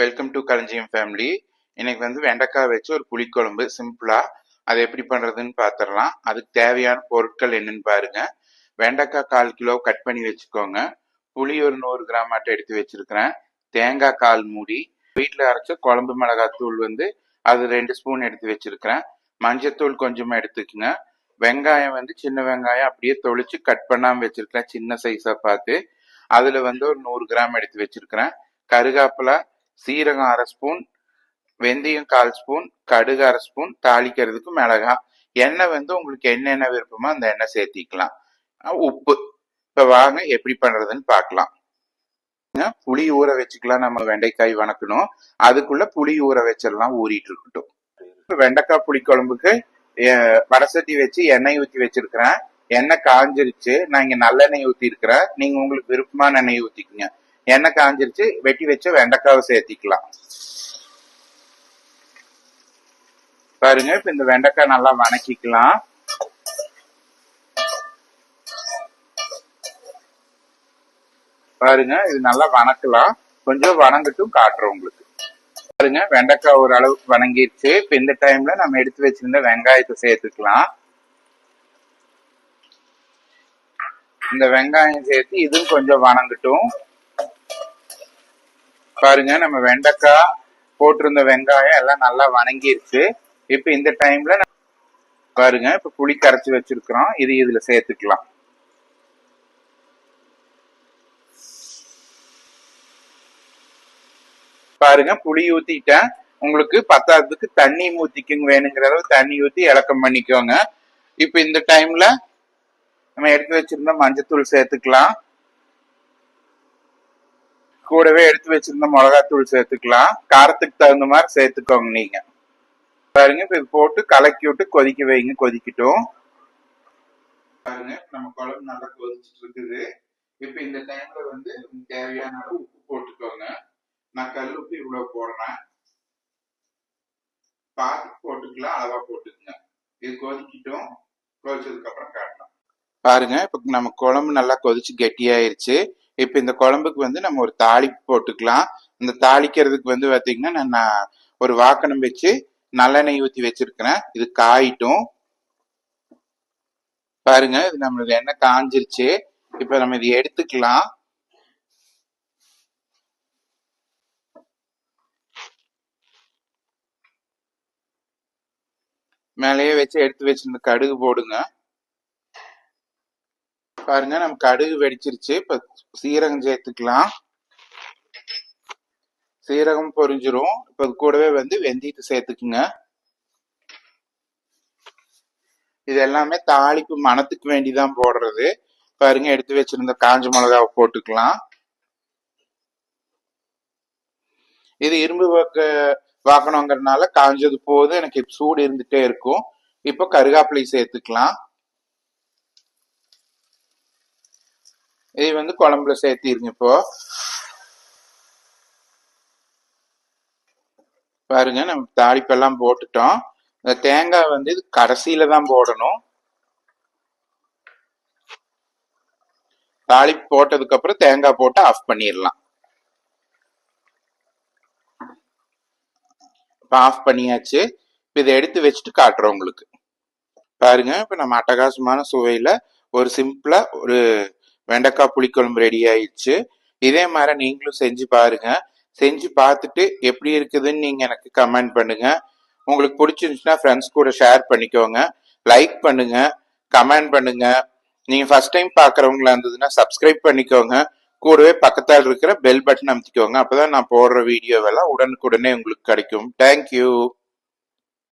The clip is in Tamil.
வெல்கம் டு களஞ்சியம் ஃபேமிலி இன்னைக்கு வந்து வெண்டைக்காய் வச்சு ஒரு புளிக்குழம்பு சிம்பிளா. அதை எப்படி பண்றதுன்னு பார்த்துடலாம் அதுக்கு தேவையான பொருட்கள் என்னன்னு பாருங்க. வெண்டைக்காய் கால் கிலோ கட் பண்ணி வச்சுக்கோங்க. புளி ஒரு நூறு கிராம் மட்டும் எடுத்து வச்சிருக்கிறேன். தேங்காய் கால் மூடி வீட்டில் அரைச்ச குழம்பு மிளகாய் தூள் வந்து அது ரெண்டு ஸ்பூன் எடுத்து வச்சிருக்கிறேன். மஞ்சத்தூள் கொஞ்சமா எடுத்துக்கோங்க. வெங்காயம் வந்து சின்ன வெங்காயம் அப்படியே தொளிச்சு கட் பண்ணாமல் வச்சிருக்கிறேன். சின்ன சைஸா பார்த்து. அதுல வந்து ஒரு நூறு கிராம் எடுத்து வச்சிருக்கிறேன். கருகாப்பிலை சீரகம் அரை ஸ்பூன் வெந்தயம் கால் ஸ்பூன் கடுகு அரை ஸ்பூன் தாளிக்கிறதுக்கு மிளகா. எண்ணெய் வந்து உங்களுக்கு என்னென்ன விருப்பமோ அந்த எண்ணெய் சேர்த்திக்கலாம். உப்பு. இப்போ வாங்க எப்படி பண்றதுன்னு பார்க்கலாம். புளி ஊற வச்சுக்கலாம் நம்ம வெண்டைக்காய் வணக்கணும். அதுக்குள்ள புளி ஊற வச்சிடலாம் ஊறிட்டு இருக்கட்டும். இப்ப வெண்டைக்காய் புளி குழம்புக்கு வடசட்டி வச்சு எண்ணெய் ஊற்றி வச்சிருக்கிறேன். எண்ணெய் காஞ்சிருச்சு. நான் இங்க நல்லெண்ணெய் ஊற்றி இருக்கிறேன் நீங்க உங்களுக்கு விருப்பமான எண்ணெய் ஊத்திக்கங்க. எண்ணெய் காஞ்சிருச்சு வெட்டி வச்ச வெண்டைக்காவை சேர்த்திக்கலாம். பாருங்க இப்ப இந்த வெண்டைக்காய் நல்லா வணக்கிக்கலாம். பாருங்க இது நல்லா வணக்கலாம். கொஞ்சம் வணங்கட்டும் காட்டுறோம் உங்களுக்கு. பாருங்க வெண்டைக்காய் ஓரளவு வணங்கிருச்சு. இப்ப இந்த டைம்ல நம்ம எடுத்து வச்சிருந்த வெங்காயத்தை சேர்த்துக்கலாம். இந்த வெங்காயம் சேர்த்து இதுவும் கொஞ்சம் வணங்கட்டும். பாருங்க நம்ம வெண்டைக்காய் போட்டிருந்த வெங்காயம் எல்லாம் நல்லா வணங்கிருச்சு. இப்ப இந்த டைம்ல பாருங்க இப்ப புளி கரைச்சி வச்சிருக்கிறோம். இது இதுல சேர்த்துக்கலாம். பாருங்க புளி ஊத்திட்டேன். உங்களுக்கு பத்தாததுக்கு தண்ணி ஊத்திக்குங்க வேணுங்கிற அளவு தண்ணி ஊத்தி இலக்கம் பண்ணிக்கோங்க. இப்ப இந்த டைம்ல நம்ம எடுத்து வச்சிருந்த மஞ்சத்தூள் சேர்த்துக்கலாம். கூடவே எடுத்து வச்சிருந்த மிளகாத்தூள் சேர்த்துக்கலாம். காரத்துக்கு தகுந்த மாதிரி சேர்த்துக்கோங்க நீங்க. பாருங்க இப்ப இது போட்டு கலக்கி விட்டு கொதிக்க வைங்க கொதிக்கட்டும். பாருங்க நம்ம குழம்பு நல்லா கொதிச்சுட்டு இருக்குது. இப்ப இந்த டைம்ல வந்து தேவையான அளவு உப்பு போட்டுக்கோங்க. நான் கல் உப்பு இவ்வளவு போடுறேன். பார்த்து போட்டுக்கலாம் அளவா போட்டுக்கங்க. இது கொதிக்கட்டும். கொதிச்சதுக்கு அப்புறம் காட்டலாம். பாருங்க இப்ப நம்ம குழம்பு நல்லா கொதிச்சு கெட்டியாயிருச்சு. இப்ப இந்த குழம்புக்கு வந்து நம்ம ஒரு தாளிப்பு போட்டுக்கலாம். இந்த தாளிக்கிறதுக்கு வந்து பாத்தீங்கன்னா நான் ஒரு வாக்கணம் வச்சு நல்லெண்ணெய் ஊத்தி வச்சிருக்கிறேன். இது காயிட்டும். பாருங்க இது நம்மளுக்கு எண்ணெய் காஞ்சிருச்சு. இப்ப நம்ம இதை எடுத்துக்கலாம். மேலேயே வச்சு எடுத்து வச்சிருந்த கடுகு போடுங்க. பாருங்க நம்ம கடுகு வெடிச்சிருச்சு. இப்ப சீரகம் சேர்த்துக்கலாம். சீரகம் பொரிஞ்சிரும். இப்ப கூடவே வந்து வெந்தயத்தை சேர்த்துக்குங்க. இது எல்லாமே தாளிப்பு மணத்துக்கு வேண்டிதான் போடுறது. பாருங்க எடுத்து வச்சிருந்த காஞ்ச மிளகாவை போட்டுக்கலாம். இது இரும்பு வாக்க வாக்கணுங்கிறதுனால காஞ்சது போது எனக்கு சூடு இருந்துட்டே இருக்கும். இப்போ கருகாப்பிலை சேர்த்துக்கலாம். இதை வந்து குழம்புல சேர்த்திருங்க இப்போ. பாருங்க நம்ம தாளிப்பெல்லாம் போட்டுட்டோம். இந்த தேங்காய் வந்து இது கடைசியில தான் போடணும். தாளிப்பு போட்டதுக்கு அப்புறம் தேங்காய் போட்டு ஆஃப் பண்ணிடலாம். இப்போ ஆஃப் பண்ணியாச்சு. இப்போ இதை எடுத்து வச்சுட்டு காட்டுறோம் உங்களுக்கு. பாருங்க இப்போ நம்ம அட்டகாசமான சுவையில ஒரு சிம்பிளா ஒரு வெண்டைக்காய் புளிக்குழம்பு ரெடி ஆயிடுச்சு. இதே மாதிரி நீங்களும் செஞ்சு பாருங்க. செஞ்சு பார்த்துட்டு எப்படி இருக்குதுன்னு நீங்கள் எனக்கு கமெண்ட் பண்ணுங்க. உங்களுக்கு பிடிச்சிருந்துச்சுன்னா ஃப்ரெண்ட்ஸ் கூட ஷேர் பண்ணிக்கோங்க. லைக் பண்ணுங்க. கமெண்ட் பண்ணுங்க. நீங்கள் ஃபர்ஸ்ட் டைம் பார்க்குறவங்களா இருந்ததுன்னா சப்ஸ்கிரைப் பண்ணிக்கோங்க. கூடவே பக்கத்தால் இருக்கிற பெல் பட்டன் அமுத்திக்கோங்க. அப்போதான் நான் போடுற வீடியோவெல்லாம் உடனுக்குடனே உங்களுக்கு கிடைக்கும். தேங்க்யூ